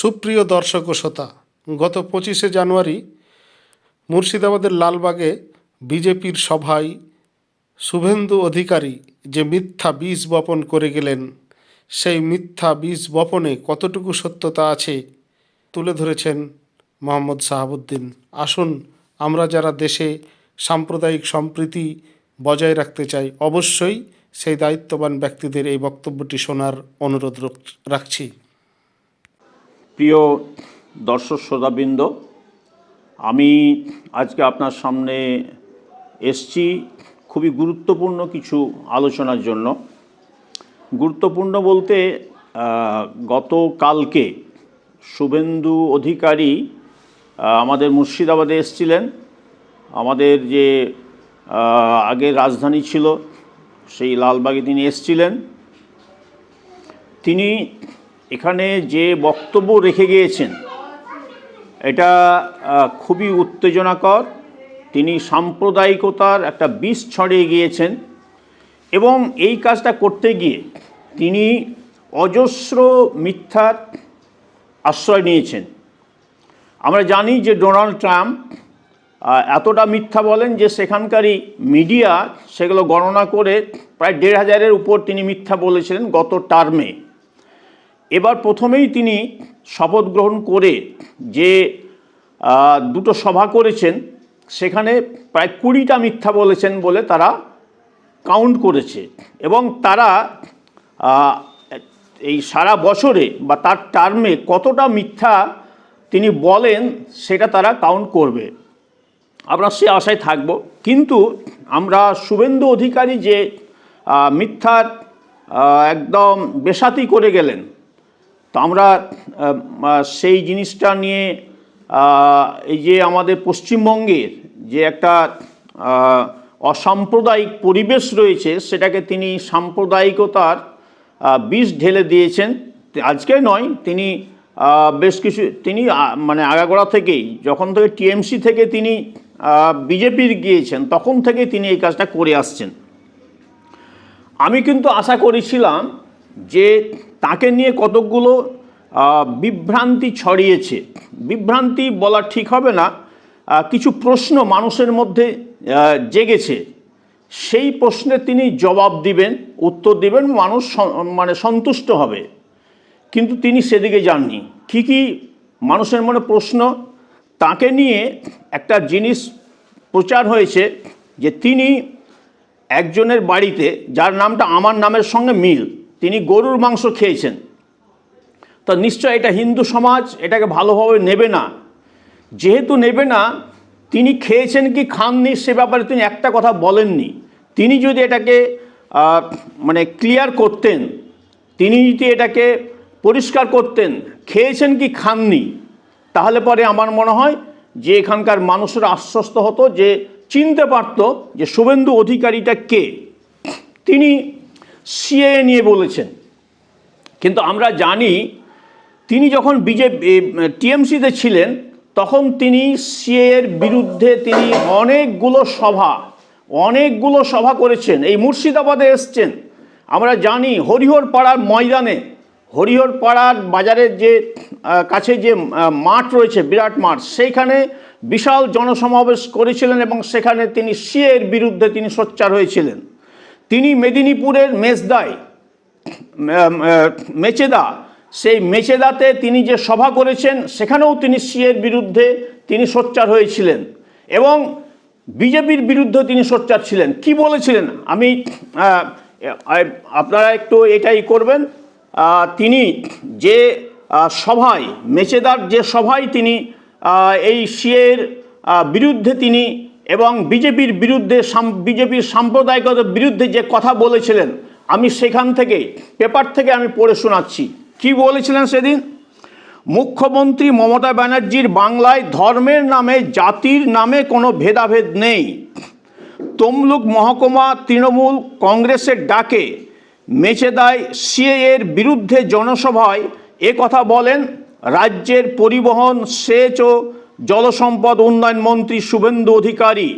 সুপ্রিয় দর্শক ও শ্রোতা, গত পঁচিশে জানুয়ারি মুর্শিদাবাদের লালবাগে বিজেপির সভায় শুভেন্দু অধিকারী যে মিথ্যা বীজ বপন করে গেলেন, সেই মিথ্যা বীজ বপনে কতটুকু সত্যতা আছে তুলে ধরেছেন মোহাম্মদ সাহাবুদ্দিন। আসুন আমরা যারা দেশে সাম্প্রদায়িক সম্প্রীতি বজায় রাখতে চাই, অবশ্যই সেই দায়িত্ববান ব্যক্তিদের এই বক্তব্যটি শোনার অনুরোধ রাখছি। প্রিয় দর্শক শ্রোতাবৃন্দ, আমি আজকে আপনার সামনে এসছি খুবই গুরুত্বপূর্ণ কিছু আলোচনার জন্য। গুরুত্বপূর্ণ বলতে গতকালকে শুভেন্দু অধিকারী আমাদের মুর্শিদাবাদে এসছিলেন। আমাদের যে আগের রাজধানী ছিল, সেই লালবাগে তিনি এসছিলেন। তিনি এখানে যে বক্তব্য রেখে গিয়েছেন, এটা খুবই উত্তেজনাকর। তিনি সাম্প্রদায়িকতার একটা বিষ ছড়িয়ে গিয়েছেন এবং এই কাজটা করতে গিয়ে তিনি অজস্র মিথ্যার আশ্রয় নিয়েছেন। আমরা জানি যে ডোনাল্ড ট্রাম্প এতটা মিথ্যা বলেন যে সেখানকারই মিডিয়া সেগুলো গণনা করে প্রায় দেড় হাজারের উপর তিনি মিথ্যা বলেছিলেন গত টার্মে। এবার প্রথমেই তিনি শপথ গ্রহণ করে যে দুটো সভা করেছেন, সেখানে প্রায় কুড়িটা মিথ্যা বলেছেন বলে তারা কাউন্ট করেছে। এবং তারা এই সারা বছরে বা তার টার্মে কতটা মিথ্যা তিনি বলেন সেটা তারা কাউন্ট করবে। আমরা সে আশায় থাকব। কিন্তু আমরা শুভেন্দু অধিকারী যে মিথ্যার একদম বেসাতি করে গেলেন তো আমরা সেই জিনিসটা নিয়ে এই যে আমাদের পশ্চিমবঙ্গের যে একটা অসাম্প্রদায়িক পরিবেশ রয়েছে, সেটাকে তিনি সাম্প্রদায়িকতার বিষ ঢেলে দিয়েছেন। আজকে নয়, তিনি বেশ কিছু, তিনি মানে আগাগোড়া থেকেই, যখন থেকে টিএমসি থেকে তিনি বিজেপির গিয়েছেন, তখন থেকে তিনি এই কাজটা করে আসছেন। আমি কিন্তু আশা করেছিলাম যে তাকে নিয়ে কতকগুলো বিভ্রান্তি ছড়িয়েছে। বিভ্রান্তি বলা ঠিক হবে না। কিছু প্রশ্ন মানুষের মধ্যে জেগেছে। সেই প্রশ্নে তিনি জবাব দিবেন, উত্তর দিবেন, মানুষ মানে সন্তুষ্ট হবে। কিন্তু তিনি সেদিকে যাননি। কী কী মানুষের মনে প্রশ্ন? তাকে নিয়ে একটা জিনিস প্রচার হয়েছে যে তিনি একজনের বাড়িতে, যার নামটা আমার নামের সঙ্গে মিল তিনি গরুর মাংস খেয়েছেন। তা নিশ্চয় এটা হিন্দু সমাজ, এটাকে ভালোভাবে নেবে না। যেহেতু নেবে না, তিনি খেয়েছেন কি খাননি সে ব্যাপারে তিনি একটা কথা বলেননি। তিনি যদি এটাকে মানে ক্লিয়ার করতেন, তিনি যদি এটাকে পরিষ্কার করতেন, খেয়েছেন কি খাননি, তাহলে পরে আমার মনে হয় যে এখানকার মানুষেরা আশ্বস্ত হতো, যে চিনতে পারত যে শুভেন্দু অধিকারীটা কে। তিনি সিএ নিয়ে বলেছেন। কিন্তু আমরা জানি তিনি যখন বিজেপি টিএমসিতে ছিলেন, তখন তিনি সিএর বিরুদ্ধে তিনি অনেকগুলো সভা অনেকগুলো সভা করেছেন। এই মুর্শিদাবাদে এসছেন। আমরা জানি হরিহর পাড়ার ময়দানে হরিহর পাড়ার বাজারের যে কাছে যে মাঠ রয়েছে, বিরাট মাঠ, সেইখানে বিশাল জনসমাবেশ করেছিলেন এবং সেখানে তিনি সিএর বিরুদ্ধে তিনি সোচ্চার হয়েছিলেন। তিনি মেদিনীপুরের মেজদায় মেচেদা। সেই মেচেদাতে তিনি যে সভা করেছেন, সেখানেও তিনি সিএর বিরুদ্ধে তিনি সোচ্চার হয়েছিলেন এবং বিজেপির বিরুদ্ধে তিনি সোচ্চার ছিলেন। কি বলেছিলেন? আমি আপনারা একটু এটাই করবেন। তিনি যে সভায়, মেচেদার যে সভায় তিনি এই সিএর বিরুদ্ধে তিনি এবং বিজেপির বিরুদ্ধে বিজেপির সাম্প্রদায়িকতার বিরুদ্ধে যে কথা বলেছিলেন, আমি সেখান থেকে, পেপার থেকে আমি পড়ে শোনাচ্ছি। কি বলেছিলেন সেদিন? মুখ্যমন্ত্রী মমতা ব্যানার্জির বাংলায় ধর্মের নামে, জাতির নামে কোনো ভেদাভেদ নেই। তমলুক মহকুমা তৃণমূল কংগ্রেসের ডাকে মেচেদায় সিএর বিরুদ্ধে জনসভায় এ কথা বলেন, রাজ্যের পরিবহন সেচ ও জলসম্পদ উন্নয়ন মন্ত্রী শুভেন্দু অধিকারী।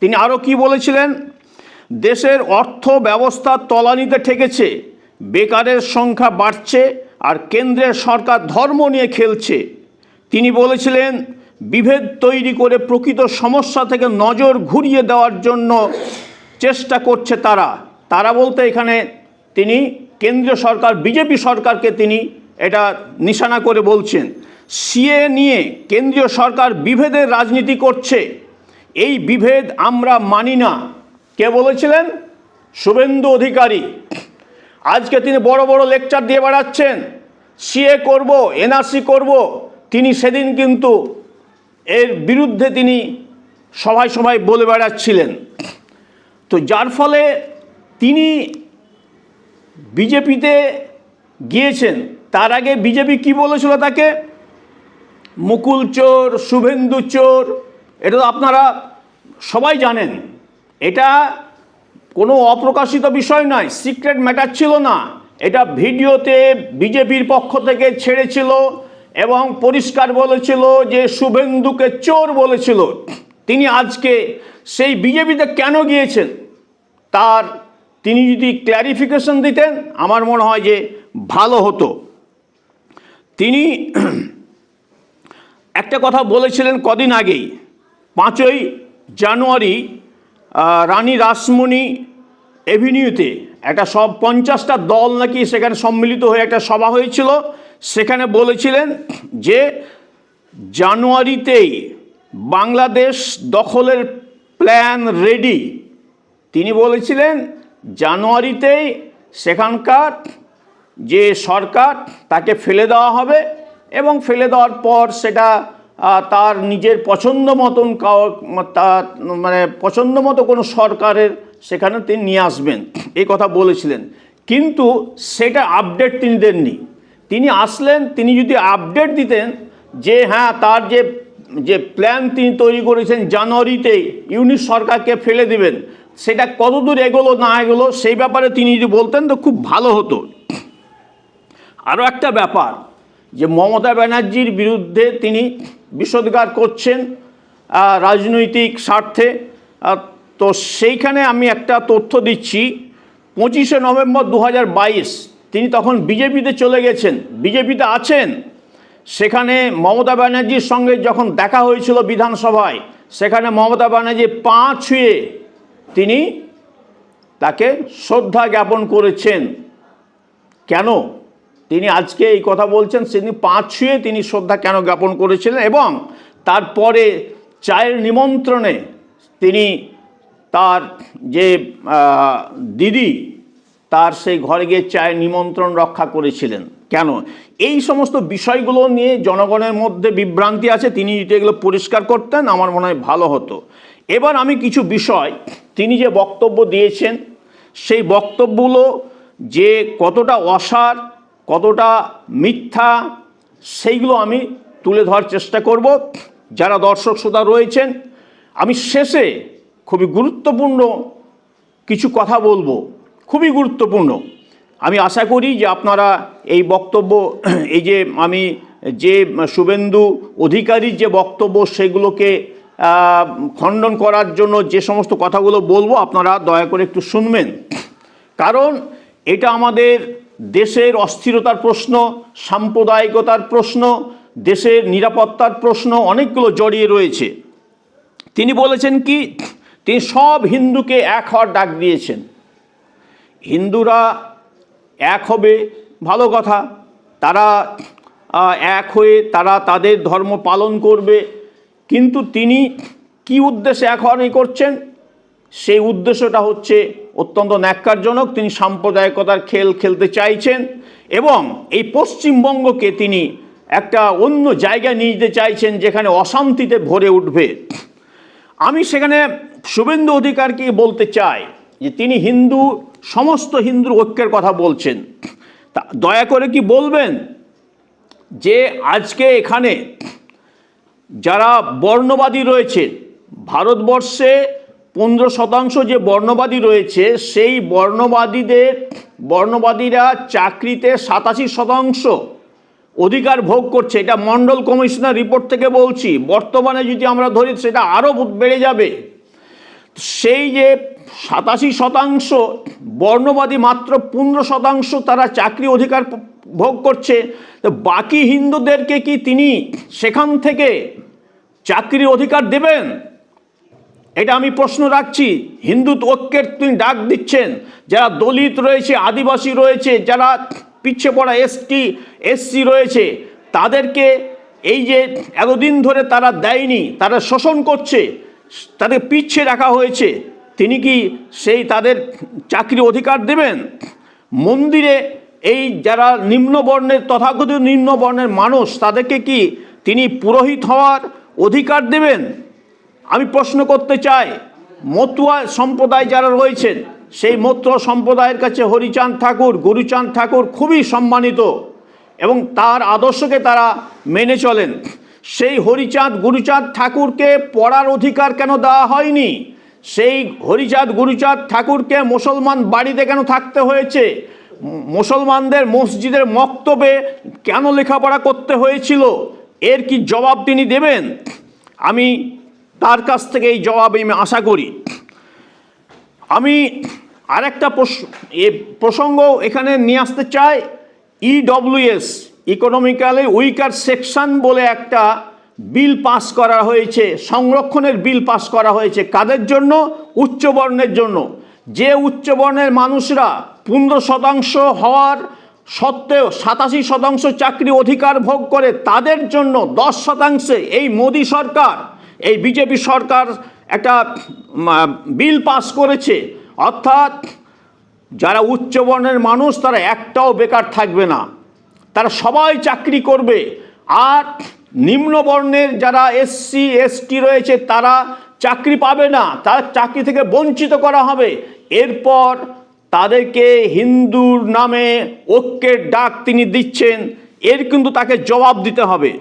তিনি আরও কি বলেছিলেন? দেশের অর্থ ব্যবস্থা তলানিতে ঠেকেছে, বেকারের সংখ্যা বাড়ছে আর কেন্দ্রের সরকার ধর্ম নিয়ে খেলছে। তিনি বলেছিলেন, বিভেদ তৈরি করে প্রকৃত সমস্যা থেকে নজর ঘুরিয়ে দেওয়ার জন্য চেষ্টা করছে তারা। তারা বলতে এখানে তিনি কেন্দ্রীয় সরকার, বিজেপি সরকারকে তিনি এটা নিশানা করে বলছেন। সিএ নিয়ে কেন্দ্রীয় সরকার বিভেদের রাজনীতি করছে। এই বিভেদ আমরা মানি না। কে বলেছিলেন? শুভেন্দু অধিকারী। আজকে তিনি বড় বড় লেকচার দিয়ে বেড়াচ্ছেন। সিএ করব, এনআরসি করব, তিনি সেদিন কিন্তু এর বিরুদ্ধে তিনি সবাই সবাই বলে বেড়াচ্ছিলেন। তো যার ফলে তিনি বিজেপিতে গিয়েছেন। তার আগে বিজেপি কি বলেছিল তাকে? মুকুল চোর, শুভেন্দু চোর, এটা তো আপনারা সবাই জানেন। এটা কোনো অপ্রকাশিত বিষয় নয়, সিক্রেট ম্যাটার ছিল না। এটা ভিডিওতে বিজেপির পক্ষ থেকে ছেড়েছিল এবং পরিষ্কার বলেছিল যে শুভেন্দুকে চোর বলেছিল। তিনি আজকে সেই বিজেপিতে কেন গিয়েছেন? তার তিনি যদি ক্ল্যারিফিকেশন দিতেন, আমার মনে হয় যে ভালো হতো। তিনি একটা কথা বলেছিলেন কদিন আগেই। পাঁচই জানুয়ারি রানী রাসমণি এভিনিউতে একটা সব পঞ্চাশটা দল নাকি সেখানে সম্মিলিত হয়ে একটা সভা হয়েছিল। সেখানে বলেছিলেন যে জানুয়ারিতেই বাংলাদেশ দখলের প্ল্যান রেডি। তিনি বলেছিলেন জানুয়ারিতেই সেখানকার যে সরকার তাকে ফেলে দেওয়া হবে। এবং ফেলে দেওয়ার পর সেটা তার নিজের পছন্দ মতন তার মানে পছন্দ মতো কোনো সরকারের সেখানে তিনি নিয়ে আসবেন। এই কথা বলেছিলেন। কিন্তু সেটা আপডেট তিনি দেননি। তিনি আসলেন, তিনি যদি আপডেট দিতেন যে হ্যাঁ তার যে যে প্ল্যান তিনি তৈরি করেছেন জানুয়ারিতে ইউনিট সরকারকে ফেলে দিবেন, সেটা কতদূর এগোলো, না এগোলো, সেই ব্যাপারে তিনি যদি বলতেন তো খুব ভালো হতো। আরও একটা ব্যাপার যে মমতা ব্যানার্জির বিরুদ্ধে তিনি বিষোদ্গার করছেন রাজনৈতিক স্বার্থে। তো সেইখানে আমি একটা তথ্য দিচ্ছি, পঁচিশে নভেম্বর দু তিনি তখন বিজেপিতে চলে গেছেন। বিজেপিতে আছেন। সেখানে মমতা ব্যানার্জির সঙ্গে যখন দেখা হয়েছিল বিধানসভায়, সেখানে মমতা ব্যানার্জি পা ছুঁয়ে তিনি তাকে শ্রদ্ধা জ্ঞাপন করেছেন। কেন? তিনি আজকে এই কথা বলছেন সেদিন পাঁচ ছুঁয়ে তিনি শ্রদ্ধা কেন জ্ঞাপন করেছিলেন এবং তারপরে চায়ের নিমন্ত্রণে তিনি তার যে দিদি, তার সেই ঘরে গিয়ে চায়ের নিমন্ত্রণ রক্ষা করেছিলেন। কেন? এই সমস্ত বিষয়গুলো নিয়ে জনগণের মধ্যে বিভ্রান্তি আছে, তিনি যদি এগুলো পরিষ্কার করতেন, আমার মনে হয় ভালো হতো। এবার আমি কিছু বিষয়, তিনি যে বক্তব্য দিয়েছেন, সেই বক্তব্যগুলো যে কতটা অসার কতটা মিথ্যা সেইগুলো আমি তুলে ধরার চেষ্টা করব। যারা দর্শক শ্রোতা রয়েছেন, আমি শেষে খুবই গুরুত্বপূর্ণ কিছু কথা বলব। খুবই গুরুত্বপূর্ণ। আমি আশা করি যে আপনারা এই বক্তব্য, এই যে আমি যে শুভেন্দু অধিকারীর যে বক্তব্য, সেগুলোকে খণ্ডন করার জন্য যে সমস্ত কথাগুলো বলব, আপনারা দয়া করে একটু শুনবেন। কারণ এটা আমাদের দেশের অস্থিরতার প্রশ্ন, সাম্প্রদায়িকতার প্রশ্ন, দেশের নিরাপত্তার প্রশ্ন অনেকগুলো জড়িয়ে রয়েছে। তিনি বলেছেন কি, তিনি সব হিন্দুকে এক হওয়ার ডাক দিয়েছেন। হিন্দুরা এক হবে, ভালো কথা। তারা এক হয়ে তারা তাদের ধর্ম পালন করবে। কিন্তু তিনি কি উদ্দেশ্যে এক হওয়ার করছেন? সেই উদ্দেশ্যটা হচ্ছে অত্যন্ত ন্যাক্কারজনক। তিনি সাম্প্রদায়িকতার খেল খেলতে চাইছেন এবং এই পশ্চিমবঙ্গকে তিনি একটা অন্য জায়গায় নিয়ে যেতে চাইছেন যেখানে অশান্তিতে ভরে উঠবে। আমি সেখানে শুভেন্দু অধিকারকে বলতে চাই যে তিনি হিন্দু, সমস্ত হিন্দুর ঐক্যের কথা বলছেন। তা দয়া করে কি বলবেন যে আজকে এখানে যারা বর্ণবাদী রয়েছে, ভারতবর্ষে পনেরো শতাংশ যে বর্ণবাদী রয়েছে, সেই বর্ণবাদীদের, বর্ণবাদীরা চাকরিতে সাতাশি শতাংশ অধিকার ভোগ করছে। এটা মন্ডল কমিশনার রিপোর্ট থেকে বলছি। বর্তমানে যদি আমরা ধরি, সেটা আরও বেড়ে যাবে। সেই যে সাতাশি শতাংশ বর্ণবাদী মাত্র পনেরো শতাংশ তারা চাকরি অধিকার ভোগ করছে, তো বাকি হিন্দুদেরকে কি তিনি সেখান থেকে চাকরির অধিকার দেবেন? এটা আমি প্রশ্ন রাখছি। হিন্দু ঐক্যের তিনি ডাক দিচ্ছেন। যারা দলিত রয়েছে, আদিবাসী রয়েছে, যারা পিছিয়ে পড়া এসটি, এসসি রয়েছে, তাদেরকে এই যে এতদিন ধরে তারা দেয়নি, তারা শোষণ করছে, তাদের পিছিয়ে রাখা হয়েছে, তিনি কি সেই তাদের চাকরি অধিকার দেবেন? মন্দিরে এই যারা নিম্নবর্ণের, তথাকথিত নিম্নবর্ণের মানুষ, তাদেরকে কি তিনি পুরোহিত হওয়ার অধিকার দেবেন? আমি প্রশ্ন করতে চাই, মতুয়া সম্প্রদায় যারা রয়েছেন, সেই মতুয়া সম্প্রদায়ের কাছে হরিচাঁদ ঠাকুর, গুরুচাঁদ ঠাকুর খুবই সম্মানিত এবং তার আদর্শকে তারা মেনে চলেন। সেই হরিচাঁদ, গুরুচাঁদ ঠাকুরকে পড়ার অধিকার কেন দেওয়া হয়নি? সেই হরিচাঁদ, গুরুচাঁদ ঠাকুরকে মুসলমান বাড়িতে কেন থাকতে হয়েছে? মুসলমানদের মসজিদের মক্তবে কেন লেখাপড়া করতে হয়েছিল? এর কি জবাব তিনি দেবেন? আমি তার কাছ থেকে এই জবাব আমি আশা করি। আমি আরেকটা প্রস- এ প্রসঙ্গ এখানে নিয়ে আসতে চাই। ইডব্লিউএস ইকোনমিক্যালি উইকার সেকশন বলে একটা বিল পাস করা হয়েছে, সংরক্ষণের বিল পাস করা হয়েছে। কাদের জন্য? উচ্চবর্ণের জন্য। যে উচ্চবর্ণের মানুষরা পনেরো শতাংশ হওয়ার সত্ত্বেও সাতাশি শতাংশ চাকরি অধিকার ভোগ করে, তাদের জন্য দশ শতাংশে এই মোদী সরকার এই বিজেপি সরকার একটা বিল পাস করেছে। অর্থাৎ যারা উচ্চবর্ণের মানুষ, তারা একটাও বেকার থাকবে না। তারা সবাই চাকরি করবে। আর নিম্নবর্ণের যারা এসসি এসটি রয়েছে, তারা চাকরি পাবে না। তার চাকরি থেকে বঞ্চিত করা হবে। এরপর তাদেরকে হিন্দুর নামে ঐক্যের ডাক তিনি দিচ্ছেন। এর কিন্তু তাকে জবাব দিতে হবে।